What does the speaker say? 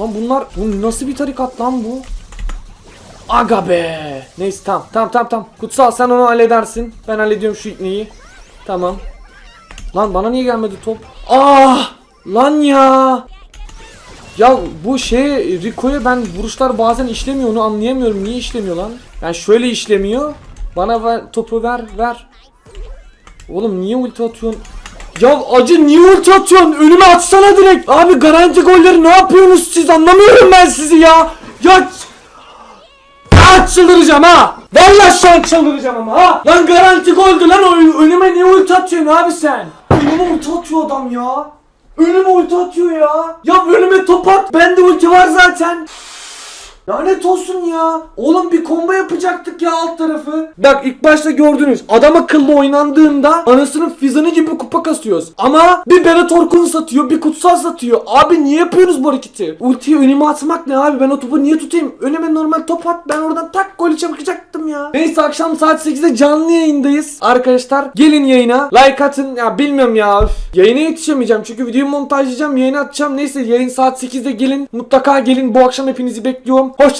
Lan bunlar bu nasıl bir tarikat lan bu? Aga be. Neyse tamam tamam tamam tamam. Kutsal sen onu halledersin. Ben hallediyorum şu ikneyi. Tamam. Lan bana niye gelmedi top? Ah! Lan ya! Ya bu şey Rico'ya ben vuruşlar bazen işlemiyor onu anlayamıyorum. Niye işlemiyor lan? Yani şöyle işlemiyor. Bana ver, topu ver ver. Oğlum niye ulti atıyorsun? Ya acı niye ulti atıyorsun? Önüme atsana direkt. Abi garanti golleri ne yapıyorsunuz siz? Anlamıyorum ben sizi ya. Ya Ah çıldıracağım ha. Vallahi şu an çıldıracağım ama ha. Lan garanti goldü lan o önüme niye ulti atıyorsun abi sen? Önüme ulti atıyor adam ya. Önüme ulti atıyor ya. Ya önüme top at. Bende ulti var zaten. Lanet olsun ya. Oğlum bir combo yapacaktık ya alt tarafı. Bak ilk başta gördünüz. Adam akıllı oynandığında anasının fizanı gibi kupa kasıyoruz. Ama bir Berat Orkun satıyor, bir kutsal satıyor. Abi niye yapıyorsunuz bu hareketi? Ultiyi önüme atmak ne abi? Ben o topu niye tutayım? Önüme normal top at. Ben oradan tak golü çakacaktım ya. Neyse akşam saat 8'de canlı yayındayız. Arkadaşlar gelin yayına. Like atın. Ya bilmiyorum ya. Üf. Yayına yetişemeyeceğim. Çünkü videoyu montajlayacağım. Yayına atacağım. Neyse yayın saat 8'de gelin. Mutlaka gelin. Bu akşam hepinizi bekliyorum. Hoşça